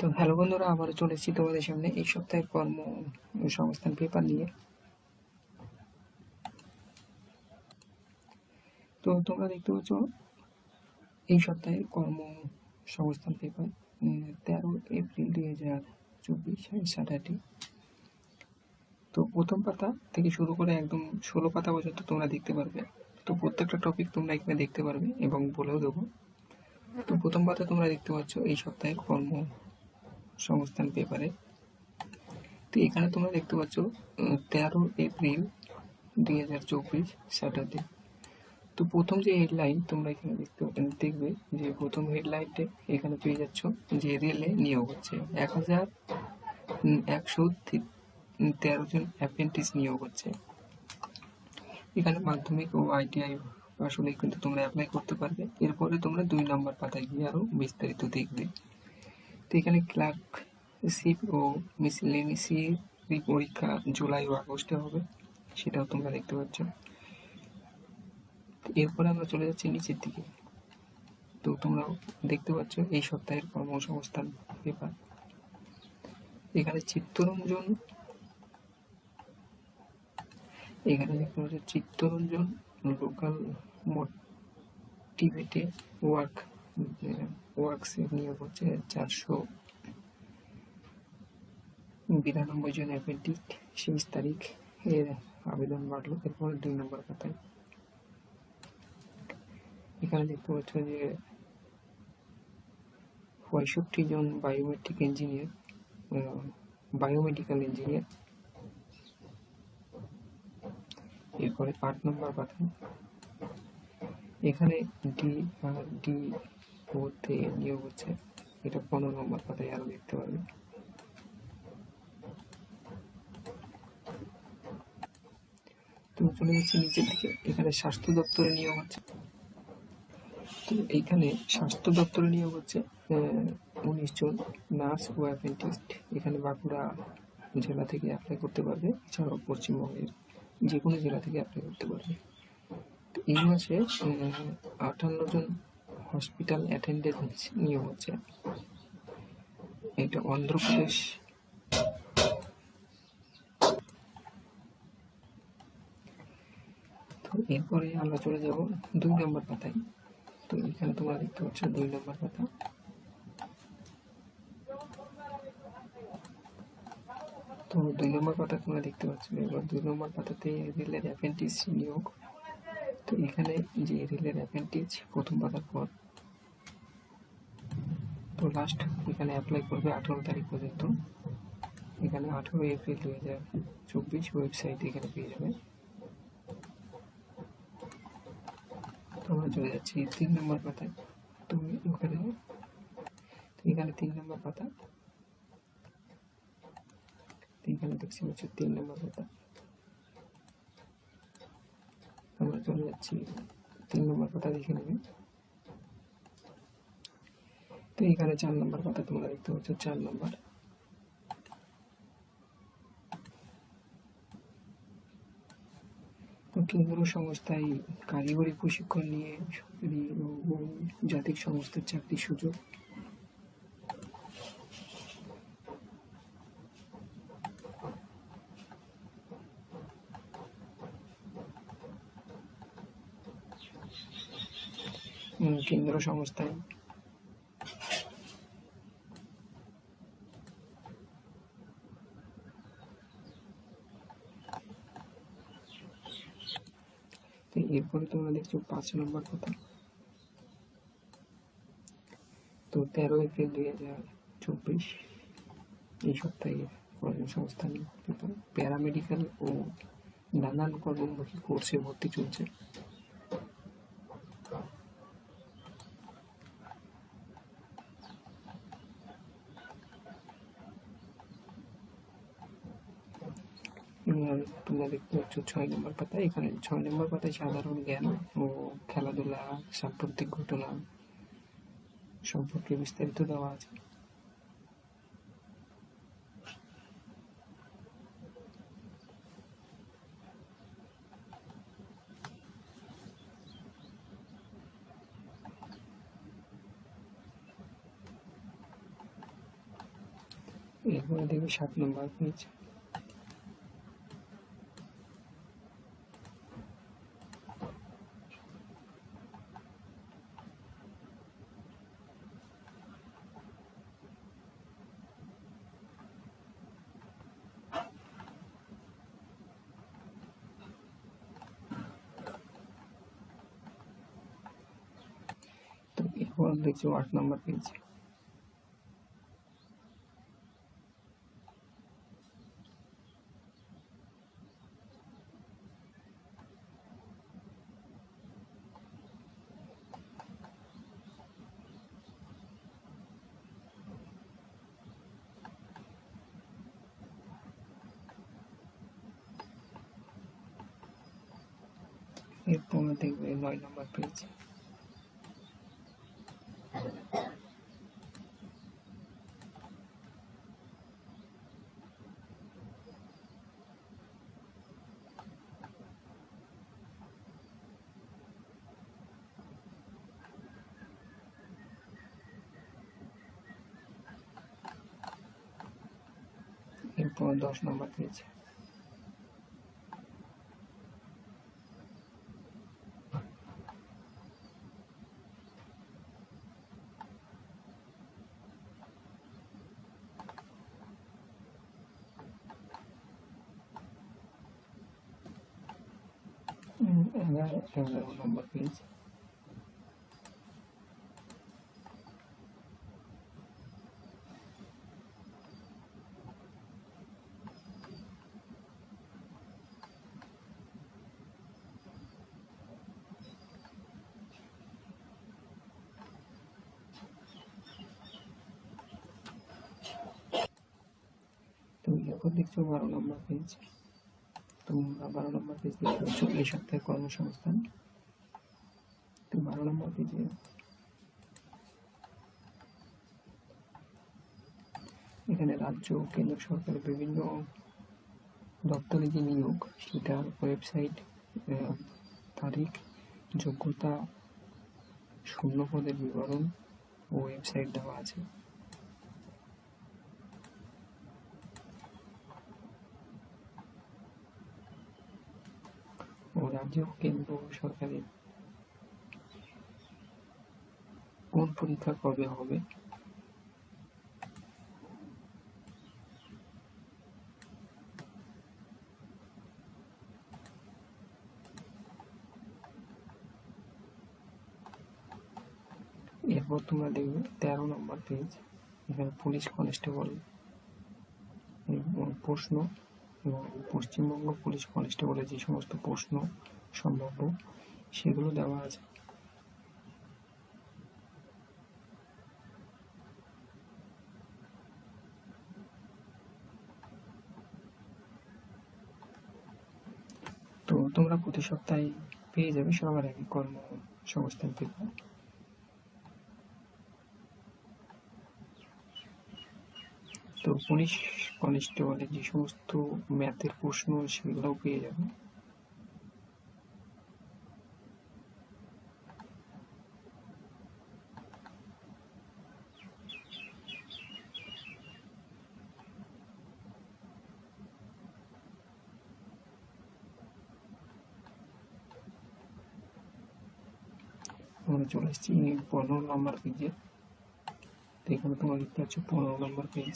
তো হ্যালো বন্ধুরা, আবারও চলে এসেছি তোমাদের সামনে এই সপ্তাহের কর্ম সংস্থান পেপার নিয়ে। তো তোমরা দেখতে পাচ্ছ, এই সপ্তাহের কর্ম সংস্থান পেপার তেরো এপ্রিল দুই হাজার চব্বিশ স্যাটারডে তো প্রথম পাতা থেকে শুরু করে একদম ষোলো পাতা পর্যন্ত তোমরা দেখতে পারবে। তো প্রত্যেকটা টপিক তোমরা এখানে দেখতে পারবে এবং বলেও দেবো। তো প্রথম পাতা তোমরা দেখতে পাচ্ছ এই সপ্তাহের কর্ম সংস্থান পেপারে তো এখানে তোমরা দেখতে পাচ্ছ তেরো এপ্রিল দুই হাজার চব্বিশ স্যাটারডে। তো প্রথম যে হেডলাইন তোমরা এখানে দেখতে দেখবে যে প্রথম হেডলাইনটে এখানে পেয়ে যাচ্ছ যে রেলে নিয়োগ হচ্ছে। এক হাজার একশো তেরো জন অ্যাপ্রেন্টিস নিয়োগ হচ্ছে। এখানে মাধ্যমিক ও আইটিআই আসলে কিন্তু তোমরা অ্যাপ্লাই করতে পারবে। এরপরে তোমরা দুই নম্বর পাতায় গিয়ে আরও বিস্তারিত দেখবে। তো এখানে ক্লার্কশিপ ও মিসলেনিসি পরীক্ষা জুলাই ও আগস্টে হবে, সেটাও তোমরা দেখতে পাচ্ছ। এরপরে আমরা চলে যাচ্ছি নিচের দিকে। তো তোমরা দেখতে পাচ্ছ এই সপ্তাহের কর্মসংস্থান পেপার। এখানে চিত্তরঞ্জন, এখানে দেখতে পাচ্ছ চিত্তরঞ্জন লোকাল মোটিভেটে ওয়ার্ক ওয়ার্কসে নিয়োগ হচ্ছে চারশো বিরানব্বই জন অ্যাপেন্টিক শেষ তারিখ এর আবেদন বাড়লো, এরপর দুই নম্বর পাতায় এখানে দেখতে পাচ্ছ যে পঁয়ষট্টি জন বায়োমেট্রিক ইঞ্জিনিয়ার বায়োমেডিক্যাল ইঞ্জিনিয়ার এরপরে আট নম্বর পাতা এখানে ডি আর ডি ওতে নিয়োগ হচ্ছে এটা পনেরো নম্বর পাতায় আরও দেখতে পারবে। তুমি চলে যাচ্ছে নিচের দিকে, এখানে স্বাস্থ্য দপ্তরে নিয়োগ হচ্ছে। তো এইখানে স্বাস্থ্য দপ্তরে নিয়োগ হচ্ছে উনিশ জন নার্স ও অ্যাপেন্টিস্ট। এখানে বাঁকুড়া জেলা থেকে অ্যাপ্লাই করতে পারবে, এছাড়াও পশ্চিমবঙ্গের যে কোনো জেলা থেকে অ্যাপ্লাই করতে পারবে। তো এই মাসে আটান্ন জন হসপিটাল অ্যাটেন্ডেন্স নিয়োগ হচ্ছে এটা অন্ধ্রপ্রদেশ তো এরপরে আমরা চলে যাব দুই নম্বর পাতায়। তো এখানে তোমরা দেখতে পাচ্ছ দুই নম্বর পাতা। তো দুই নম্বর পাতা তোমরা দেখতে পাচ্ছ। এবার দুই নম্বর পাতাতে রেলের অ্যাপেন্টিস নিয়োগ। তো এখানে যে রেলের অ্যাপেন্টিস প্রথম পাতার পর। তো লাস্ট এখানে অ্যাপ্লাই করবে আঠেরো তারিখ পর্যন্ত। এখানে আঠেরো এপ্রিল দুই হাজার চব্বিশ ওয়েবসাইট এখানে পেয়ে যাবে। তো আমরা চলে যাচ্ছি তিন নম্বর পাতায়। তো ওখানে এখানে তিন নম্বর পাতা। এখানে দেখছি হচ্ছে তিন নম্বর পাতা। আমরা চলে যাচ্ছি। তিন নম্বর পাতা দেখে নেবে। তো এখানে চার নম্বর পাতা তোমরা দেখতে পাচ্ছ, চার নম্বর। তো কেন্দ্র সংস্থায় কারিগরি প্রশিক্ষণ নিয়ে সরকারি ও জাতিক সংস্থার চাকরির সুযোগ কেন্দ্র সংস্থায়। এরপরে তোমরা দেখছ পাঁচ নম্বর কথা। তো তেরো এপ্রিল দুই হাজার চব্বিশ, এই সপ্তাহে কর্মসংস্থান প্যারামেডিক্যাল ও নানান কর্মমুখী কোর্সে ভর্তি চলছে তোমরা দেখতে পাচ্ছ ছয় নম্বর পাতায় এখানে ছয় নম্বর পাতায় সাধারণ জ্ঞান ও খেলাধুলা সাম্প্রতিক ঘটনা সম্পর্কে বিস্তারিত দেওয়া আছে। এরপরে দেখবে সাত নম্বর পেজ। তো এরপর দেখছ আট নম্বর পেজ এরপর দেখবে নয় নম্বর পেজ এরপর দশ নম্বর পেজ উম, এগারো এগারো এরপর দেখছ বারো নম্বর পেজ তোমরা বারো নম্বর পেজ দেখতে পাচ্ছ এই সপ্তাহে কর্মসংস্থান। তো বারো নম্বর পেজে এখানে রাজ্য, কেন্দ্র সরকারের বিভিন্ন দপ্তরে যে নিয়োগ, সেটার ওয়েবসাইট তারিখ, যোগ্যতা, শূন্য পদের বিবরণ ও ওয়েবসাইট দেওয়া আছে ও রাজ্য কেন্দ্র সরকারের কোন পরীক্ষা কবে হবে? এরপর তোমরা দেখবে তেরো নম্বর পেজ এখানে পুলিশ কনস্টেবল প্রশ্ন। এবং পশ্চিমবঙ্গ পুলিশ কনস্টেবলের যে সমস্ত প্রশ্ন সম্ভাব্য, সেগুলো দেওয়া আছে। তো তোমরা প্রতি সপ্তাহে পেয়ে যাবে সবার আগে কর্মসংস্থান পেপার তো পুলিশ কনস্টেবলের যে সমস্ত ম্যাথের প্রশ্ন সেগুলোও পেয়ে যাবে। চলে এসেছি পনেরো নম্বর পেজে এখানে তোমরা দেখতে পাচ্ছ পনেরো নম্বর পেজ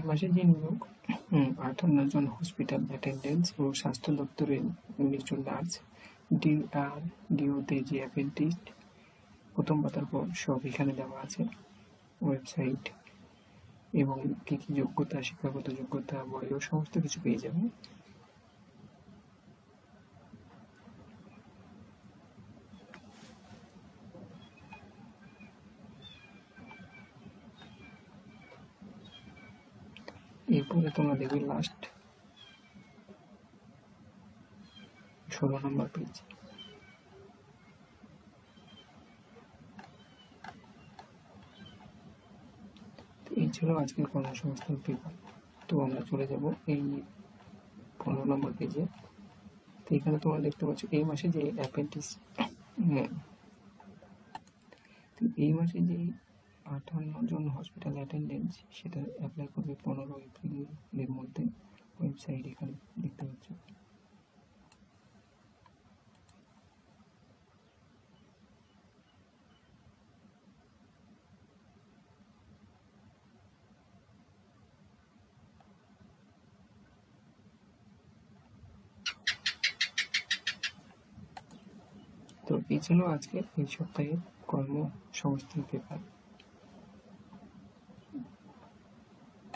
এই মাসে যে নিয়োগ আঠান্ন জন হসপিটাল অ্যাটেন্ডেন্স ও স্বাস্থ্য দপ্তরের উনিশ জন নার্স ডি আর ডিওতে যে অ্যাপেন্টিস্ট প্রথম পাতার পর সব এখানে দেওয়া আছে ওয়েবসাইট এবং কী কী যোগ্যতা, শিক্ষাগত যোগ্যতা, বয়স, সমস্ত কিছু পেয়ে যাবে এরপরে তোমরা দেখবে লাস্ট ষোলো নম্বর পেজ এই ছিল আজকের কর্মসংস্থান পেপার তো আমরা চলে যাব এই পনেরো নম্বর পেজে তো এখানে তোমরা দেখতে পাচ্ছ এই মাসে যে অ্যাপেন্টিস এই মাসে যে আটান্ন জন হসপিটাল অ্যাটেন্ডেন্স সেটা অ্যাপ্লাই করবে পনেরো এপ্রিলের মধ্যে। ওয়েবসাইট এখানে দেখতে পাচ্ছ। তো এই ছিল আজকে এই সপ্তাহের কর্মসংস্থান পেপার